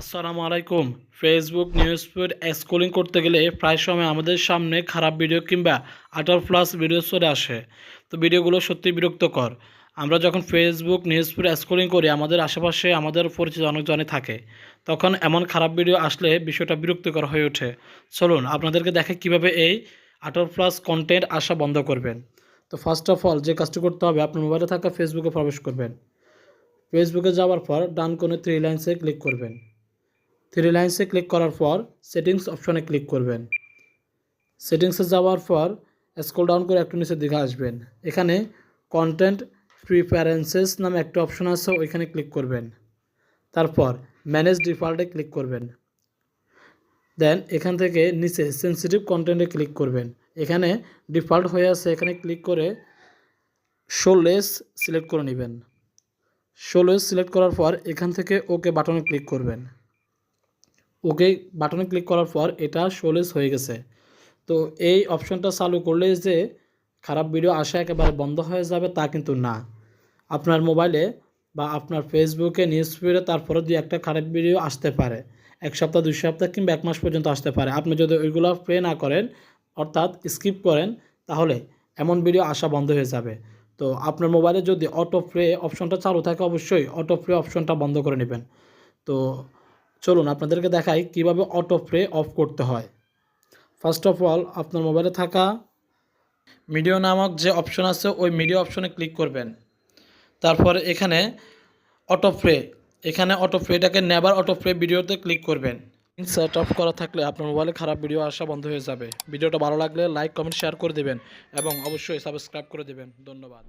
আসসালামু আলাইকুম। Facebook news feed scrolling করতে গেলে প্রায় সময় আমাদের সামনে খারাপ ভিডিও কিংবা আটার প্লাস ভিডিও চলে আসে। তো ভিডিওগুলো সত্যি বিরক্তকর। আমরা যখন ফেসবুক নিউজ ফিড স্ক্রলিং করি, আমাদের আশেপাশে আমাদের পরিচিত অনেকজনে থাকে। তখন এমন খারাপ ভিডিও আসলে বিষয়টা বিরক্তিকর হয়ে ওঠে। চলুন, আপনাদেরকে দেখে কীভাবে এই আটার প্লাস কন্টেন্ট আসা বন্ধ করবেন। তো ফার্স্ট অফ অল যে কাজটি করতে হবে, আপনার মোবাইলে থাকা ফেসবুকে প্রবেশ করবেন। ফেসবুকে যাওয়ার পর ডান কোণে থ্রি লাইন্সে ক্লিক করবেন। থ্রি লাইন্সে ক্লিক করার পর সেটিংস অপশনে ক্লিক করবেন। সেটিংসে যাওয়ার পর স্ক্রল ডাউন করে একটু নিচের দিকে আসবেন। এখানে কন্টেন্ট প্রিফারেন্সেস নামে একটা অপশন আছে, ওইখানে ক্লিক করবেন। তারপর ম্যানেজ ডিফল্টে ক্লিক করবেন। দেন এখান থেকে নিচে সেন্সিটিভ কন্টেন্টে ক্লিক করবেন। এখানে ডিফল্ট হয়ে আছে, এখানে ক্লিক করে শো লেস সিলেক্ট করে নেবেন। শো লেস সিলেক্ট করার পর এখান থেকে ওকে বাটনে ক্লিক করবেন। ওকে বাটনে ক্লিক করার পর এটা শোলেস হয়ে গেছে। তো এই অপশনটা চালু করলে যে খারাপ ভিডিও আসা একেবারে বন্ধ হয়ে যাবে তা কিন্তু না। আপনার মোবাইলে বা আপনার ফেসবুকে নিউজ ফিডে তারপরে দুই একটা খারাপ ভিডিও আসতে পারে। এক সপ্তাহ, দুই সপ্তাহ কিংবা এক মাস পর্যন্ত আসতে পারে। আপনি যদি ওইগুলো প্লে না করেন, অর্থাৎ স্কিপ করেন, তাহলে এমন ভিডিও আসা বন্ধ হয়ে যাবে। তো আপনার মোবাইলে যদি অটো প্লে অপশনটা চালু থাকে, অবশ্যই অটো প্লে অপশনটা বন্ধ করে নেবেন। তো চলুন আপনাদেরকে দেখাই কীভাবে অটো প্লে অফ করতে হয়। ফার্স্ট অফ অল আপনার মোবাইলে থাকা মিডিও নামক যে অপশন আছে, ওই মিডিও অপশনে ক্লিক করবেন। তারপর এখানে অটো প্লে এখানে অটো প্লেটাকে নেবার অটো প্লে ভিডিওতে ক্লিক করবেন। সেট অফ করা থাকলে আপনার মোবাইলে খারাপ ভিডিও আসা বন্ধ হয়ে যাবে। ভিডিওটা ভালো লাগলে লাইক কমেন্ট শেয়ার করে দেবেন এবং অবশ্যই সাবস্ক্রাইব করে দেবেন। ধন্যবাদ।